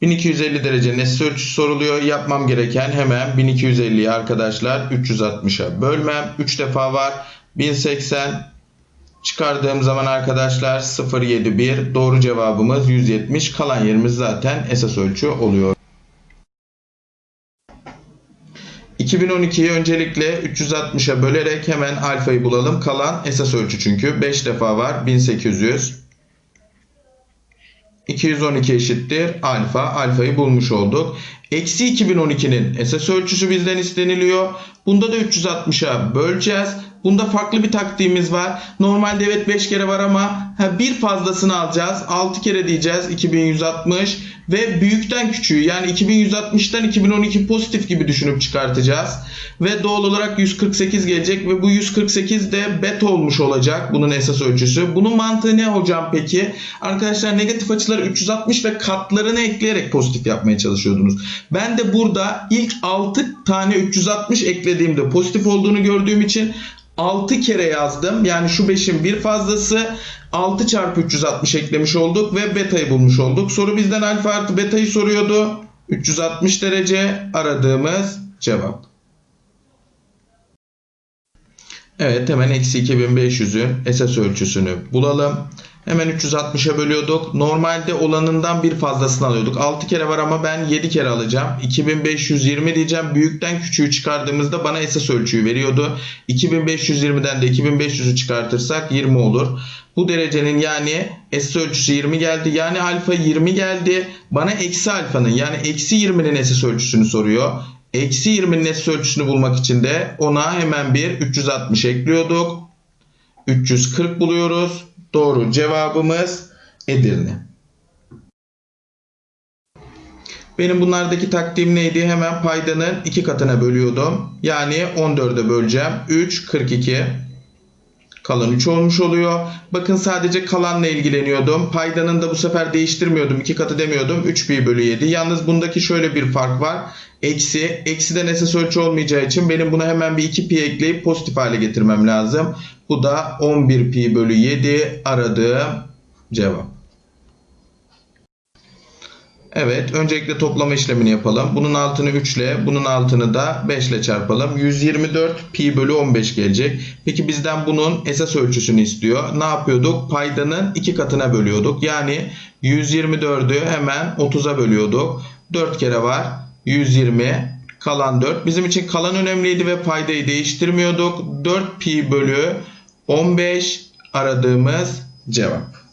1250 derecenin esas ölçüsü soruluyor. Yapmam gereken hemen 1250'yi arkadaşlar 360'a bölmem. 3 defa var. 1080 çıkardığım zaman arkadaşlar 071 doğru cevabımız 170. Kalan yerimiz zaten esas ölçü oluyor. 2012'yi öncelikle 360'a bölerek hemen alfayı bulalım. Kalan esas ölçü çünkü 5 defa var 1800. 212 eşittir alfa. Alfayı bulmuş olduk. Eksi 2012'nin esas ölçüsü bizden isteniliyor. Bunda da 360'a böleceğiz. Bunda farklı bir taktiğimiz var. Normalde evet 5 kere var ama bir fazlasını alacağız. 6 kere diyeceğiz 2160 ve büyükten küçüğü yani 2160'tan 2012 pozitif gibi düşünüp çıkartacağız. Ve doğal olarak 148 gelecek ve bu 148 de beta olmuş olacak bunun esas ölçüsü. Bunun mantığı ne hocam peki? Arkadaşlar negatif açıları 360 ve katlarını ekleyerek pozitif yapmaya çalışıyordunuz. Ben de burada ilk 6 tane 360 eklediğimde pozitif olduğunu gördüğüm için 6 kere yazdım. Yani şu 5'in bir fazlası 6 çarpı 360 eklemiş olduk ve beta'yı bulmuş olduk. Soru bizden alfa artı beta'yı soruyordu. 360 derece aradığımız cevap. Evet hemen eksi 2500'ün esas ölçüsünü bulalım. Hemen 360'a bölüyorduk. Normalde olanından bir fazlasını alıyorduk. 6 kere var ama ben 7 kere alacağım. 2520 diyeceğim. Büyükten küçüğü çıkardığımızda bana esas ölçüyü veriyordu. 2520'den de 2500'ü çıkartırsak 20 olur. Bu derecenin yani esas ölçüsü 20 geldi. Yani alfa 20 geldi. Bana eksi alfanın yani eksi 20'nin esas ölçüsünü soruyor. Eksi 20'nin esas ölçüsünü bulmak için de ona hemen bir 360 ekliyorduk. 340 buluyoruz. Doğru cevabımız Edirne. Benim bunlardaki taktiğim neydi? Hemen paydanın iki katına bölüyordum. Yani 14'e böleceğim. 3, 42. Kalan 3 olmuş oluyor. Bakın sadece kalanla ilgileniyordum. Paydanın da bu sefer değiştirmiyordum. 2 katı demiyordum. 3 pi bölü 7. Yalnız bundaki şöyle bir fark var. Eksi. Eksiden esas ölçü olmayacağı için benim buna hemen bir 2 pi ekleyip pozitif hale getirmem lazım. Bu da 11 pi bölü 7 aradığım cevap. Evet, öncelikle toplama işlemini yapalım. Bunun altını 3 ile, bunun altını da 5 ile çarpalım. 124 pi bölü 15 gelecek. Peki bizden bunun esas ölçüsünü istiyor. Ne yapıyorduk? Paydanın iki katına bölüyorduk. Yani 124'ü hemen 30'a bölüyorduk. 4 kere var. 120 kalan 4. Bizim için kalan önemliydi ve paydayı değiştirmiyorduk. 4 pi bölü 15 aradığımız cevap.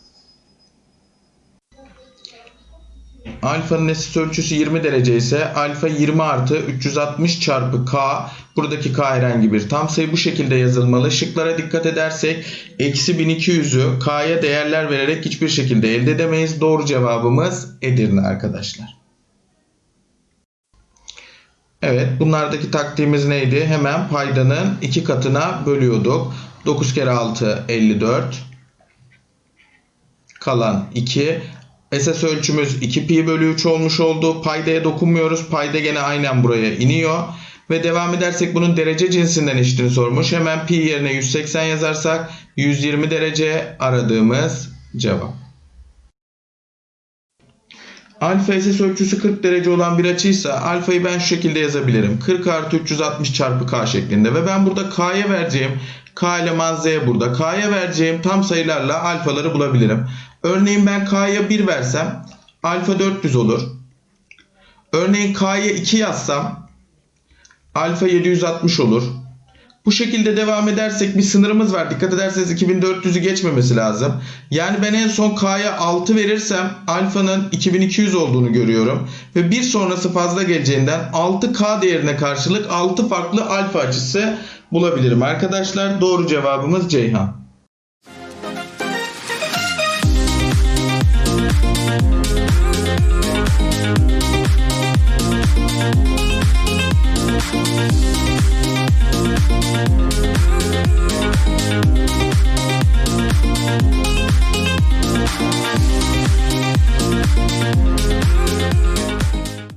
Alfanın esas ölçüsü 20 derece ise alfa 20 artı 360 çarpı k. Buradaki k herhangi bir tam sayı bu şekilde yazılmalı. Şıklara dikkat edersek eksi 1200'ü k'ya değerler vererek hiçbir şekilde elde edemeyiz. Doğru cevabımız Edirne arkadaşlar. Evet bunlardaki taktiğimiz neydi? Hemen paydanın iki katına bölüyorduk. 9 kere 6 54. Kalan 2. Esas ölçümüz 2 pi bölü 3 olmuş oldu. Paydaya dokunmuyoruz. Payda gene aynen buraya iniyor. Ve devam edersek bunun derece cinsinden eşitini sormuş. Hemen pi yerine 180 yazarsak 120 derece aradığımız cevap. Alfa esas ölçüsü 40 derece olan bir açıysa alfayı ben şu şekilde yazabilirim. 40 artı 360 çarpı k şeklinde ve ben burada k'ya vereceğim k eleman z burada. K'ya vereceğim tam sayılarla alfaları bulabilirim. Örneğin ben k'ya 1 versem alfa 400 olur. Örneğin k'ya 2 yazsam alfa 760 olur. Bu şekilde devam edersek bir sınırımız var. Dikkat ederseniz 2400'ü geçmemesi lazım. Yani ben en son K'ya 6 verirsem alfanın 2200 olduğunu görüyorum. Ve bir sonrası fazla geleceğinden 6K değerine karşılık 6 farklı alfa açısı bulabilirim arkadaşlar. Doğru cevabımız Ceyhan.